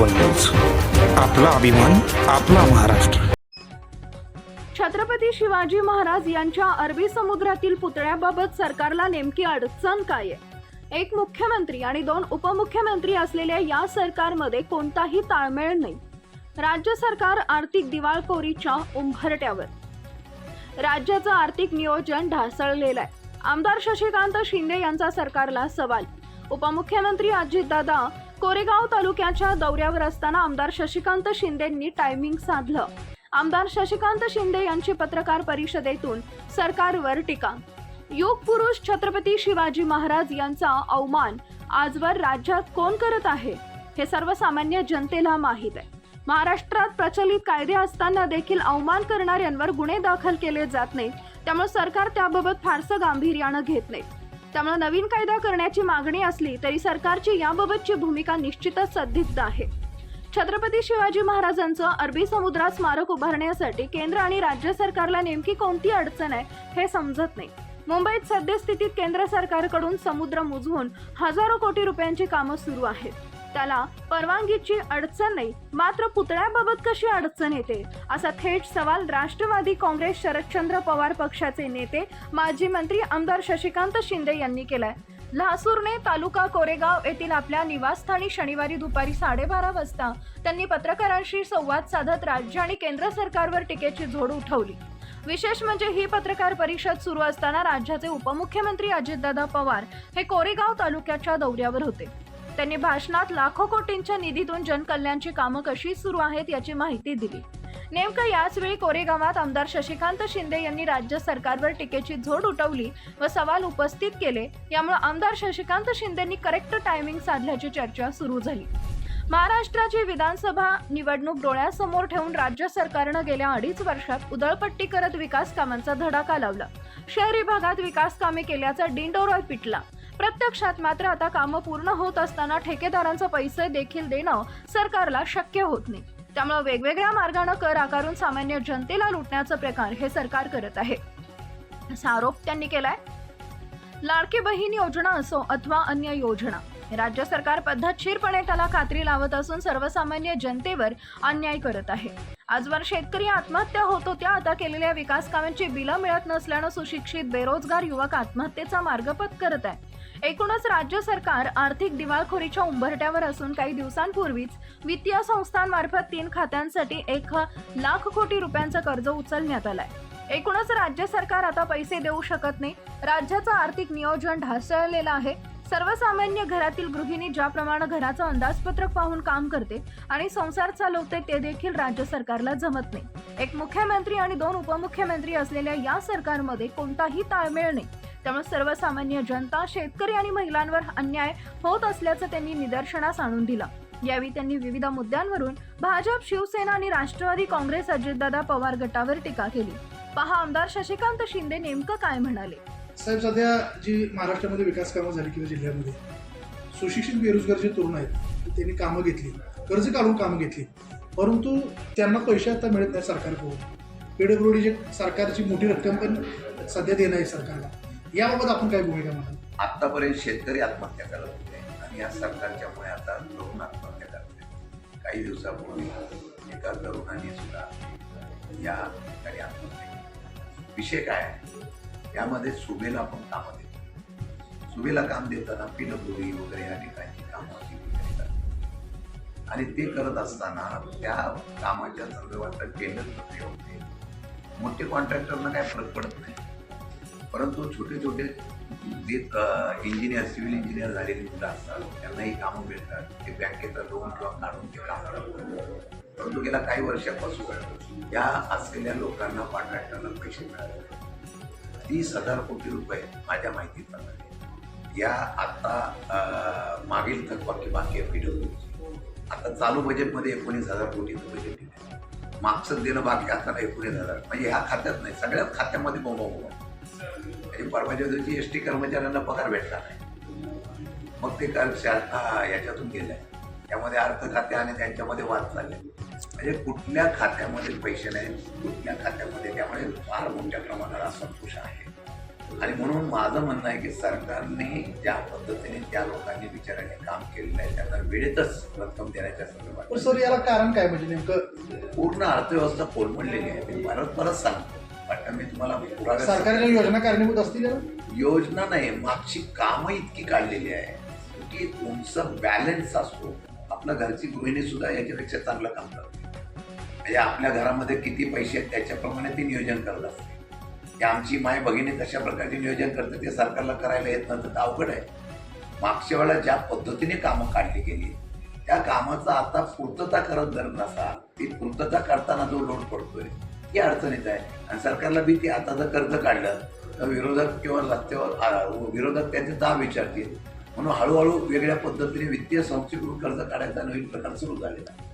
One news आपला अभिमान आपला महाराष्ट्र. छत्रपती शिवाजी महाराज यांच्या अरबी समुद्रातील पुतळ्याबाबत सरकारला नेमकी अडचण काय आहे? एक मुख्यमंत्री आणि दोन उपमुख्यमंत्री असलेल्या या सरकारमध्ये कोणताही ताळमेळ नाही. राज्य सरकार आर्थिक दिवाळखोरीच्या उंभरट्यावर राज्याचं आर्थिक नियोजन ढासळलेलं आहे. आमदार शशिकांत शिंदे यांचा सरकारला सवाल. उपमुख्यमंत्री अजितदादा कोरेगाव तालुक्याच्या दौऱ्यावर असताना आमदार शशिकांत शिंदेंनी टायमिंग साधलं. आमदार शशिकांत शिंदे यांची पत्रकार परिषदेतून सरकारवर टीका. योग पुरुष छत्रपती शिवाजी महाराज यांचा अवमान आजवर राज्यात कोण करत आहे? हे सर्वसामान्य जनतेला माहीत आहे. महाराष्ट्रात प्रचलित कायदे असताना देखील अवमान करणाऱ्यांवर गुन्हे दाखल केले जात नाहीत. त्यामुळे सरकार त्याबाबत फारसं गांभीर्यानं घेत नाही. त्यामुळे नवीन कायदा करण्याची मागणी असली तरी सरकारची याबाबतची भूमिका निश्चितच संदिग्ध आहे. छत्रपती शिवाजी महाराजांचं अरबी समुद्रात स्मारक उभारण्यासाठी केंद्र आणि राज्य सरकारला नेमकी कोणती अडचण आहे हे समजत नाही. मुंबईत सद्यस्थितीत केंद्र सरकारकडून समुद्र मुजवून हजारो कोटी रुपयांची कामं सुरू आहेत. त्याला परवानगीची अडचण नाही मात्र पुतळ्याबाबत कशी अडचण येते? असा थेट सवाल राष्ट्रवादी काँग्रेस शरदचंद्र पवार पक्षाचे नेते माजी मंत्री आमदार शशिकांत शिंदे यांनी केलाय. लासूरने तालुका कोरेगाव येथील आपल्या निवासस्थानी शनिवारी दुपारी साडेबारा वाजता त्यांनी पत्रकारांशी संवाद साधत राज्य आणि केंद्र सरकारवर टीकेची झोड उठवली. विशेष म्हणजे ही पत्रकार परिषद सुरू असताना राज्याचे उपमुख्यमंत्री अजितदादा पवार हे कोरेगाव तालुक्याच्या दौऱ्यावर होते. त्यांनी भाषणात लाखो कोटींच्या निधीतून जनकल्याणची कामं कशी सुरू आहेत याची माहिती दिली. नेमकं याच वेळी कोरेगावात आमदार शशिकांत शिंदे यांनी राज्य सरकारवर टीकेची झोड उठवली व सवाल उपस्थित केले. यामुळे आमदार शशिकांत शिंदेनी करेक्ट टायमिंग साधल्याची चर्चा सुरू झाली. महाराष्ट्राची विधानसभा निवडणूक डोळ्यासमोर ठेवून राज्य सरकारनं गेल्या अडीच वर्षात उदळपट्टी करत विकास कामांचा धडाका लावला. शहरी भागात विकास कामे केल्याचा डिंडोरॉय पिटला. प्रत्यक्षात मात्र आता कामं पूर्ण होत असताना ठेकेदारांचे पैसे देखील देणं सरकारला शक्य होत नाही. त्यामुळे वेगवेगळ्या मार्गाने कर आकारून सामान्य जनतेला लुटण्याचा प्रकार हे सरकार करत आहे. असा आरोप त्यांनी केलाय. लाडकी बहीण योजना असो अथवा अन्य योजना राज्य सरकार पद्धतशीरपणे त्याला खात्री लावत असून सर्वसामान्य जनतेवर अन्याय करत आहे. आजवर शेतकरी आत्महत्या होत होत्या आता केलेल्या विकास कामांची बिलं मिळत नसल्यानं सुशिक्षित बेरोजगार युवक आत्महत्येचा मार्ग पत्करत आहे. एकूणच राज्य सरकार आर्थिक दिवाळखोरीच्या उंबरट्यावर असून काही दिवसांपूर्वीच वित्तीय संस्थांमार्फत तीन खात्यांसाठी एक लाख कोटी रुपयांचं कर्ज उचलण्यात आलंय. एकूणच राज्य सरकार आता पैसे देऊ शकत नाही. राज्याचं आर्थिक नियोजन ढासळलेलं आहे. सर्वसामान्य घरातील गृहिणी ज्याप्रमाणे घराचं अंदाजपत्रक पाहून काम करते आणि संसार चालवते ते देखील राज्य सरकारला जमत नाही. एक मुख्यमंत्री आणि दोन उपमुख्यमंत्री असलेल्या या सरकारमध्ये कोणताही ताळमेळ नाही. त्यामुळे सर्वसामान्य जनता शेतकरी आणि महिलांवर अन्याय होत असल्याचं त्यांनी निदर्शनास आणून दिलं. यावेळी त्यांनी विविध मुद्द्यांवरून भाजप शिवसेना आणि राष्ट्रवादी काँग्रेस अजितदादा पवार गटावर टीका केली. पहा आमदार शशिकांत शिंदे नेमकं काय म्हणाले? साहेब सध्या जी महाराष्ट्रामध्ये विकास कामं झाली किंवा जिल्ह्यामध्ये सुशिक्षित बेरोजगार जे तरुण आहेत त्यांनी कामं घेतली कर्ज काढून कामं घेतली. परंतु त्यांना पैसे आता मिळत नाही सरकारकडून. पीडब्ल्यूडी जे सरकारची मोठी रक्कम पण सध्या देणं आहे सरकारला. याबाबत आपण काय भूमिका म्हणाल आतापर्यंत शेतकरी आत्महत्या करत होते आणि या सरकारच्यामुळे आता तरुण आत्महत्या करत आहेत काही दिवसापूर्वी एका तरुणाने सुद्धा या ठिकाणी आत्महत्या विषय काय आहे? यामध्ये सुबेला आपण कामं देतो सुबेला काम देताना पीडब्ल्यूडी वगैरे या ठिकाणची कामं आणि ते करत असताना त्या कामाच्या संदर्भात टेंडर प्रक्रिया होते. मोठे कॉन्ट्रॅक्टरना काय फरक पडत नाही. परंतु छोटे छोटे जे इंजिनियर सिव्हिल इंजिनियर झालेली मुलं असतात त्यांनाही कामं मिळतात. ते बँकेचं लोन किंवा काढून ते काम करतात. परंतु गेल्या काही वर्षापासून या असलेल्या लोकांना कॉन्ट्रॅक्टरला पैसे मिळाले तीस हजार कोटी रुपये माझ्या माहितीत आले या आता मागील थकबाकी बाकी आहे PWD. आता चालू बजेटमध्ये एकोणीस हजार कोटीचं बजेट दिलं. मागचं देणं बाकी असताना एकोणीस हजार. म्हणजे ह्या खात्यात नाही सगळ्याच खात्यामध्ये बोंबा बोंबा आणि परवाच्या दिवशी एस टी कर्मचाऱ्यांना पगार भेटला नाही. मग ते कर याच्यातून गेलंय त्यामध्ये अर्थ खाते आणि त्यांच्यामध्ये वाद चालले म्हणजे कुठल्या खात्यामध्ये पैसे नाहीत कुठल्या खात्यामध्ये त्यामुळे फार मोठ्या प्रमाणात असंतोष आहे. आणि म्हणून माझं म्हणणं आहे की सरकारने ज्या पद्धतीने त्या लोकांनी बिचाराने काम केलेलं आहे त्यांना वेळेतच रक्कम देण्याच्या संदर्भात सर याला कारण काय? म्हणजे नेमकं पूर्ण अर्थव्यवस्था कोलमडलेली आहे. मी परत परत सांगतो. पण मी तुम्हाला सरकारच्या योजना कारणीभूत असतील? योजना नाही मागची कामं इतकी काढलेली आहे की तुमचं बॅलन्स असतो. आपल्या घरची गृहिणी सुद्धा याच्यापेक्षा चांगलं काम करते. म्हणजे आपल्या घरामध्ये किती पैसे आहेत त्याच्याप्रमाणे ती नियोजन करत असते. की आमची माय भगिनी कशा प्रकारचे नियोजन करते ते सरकारला करायला येत नव्हतं तर अवघड आहे. मागच्या वेळेला ज्या पद्धतीने कामं काढली गेली त्या कामाचा आता पूर्तता करत जर नसाल ती पूर्तता करताना जो लोड पडतोय ही अडचणीत आहे. आणि सरकारला बी आता जर कर्ज काढलं तर विरोधक किंवा रस्त्यावर विरोधक त्याचे दाब विचारतील. म्हणून हळूहळू वेगळ्या पद्धतीने वित्तीय संस्थेकडून कर्ज काढायचा नवीन प्रकार सुरू झालेला आहे.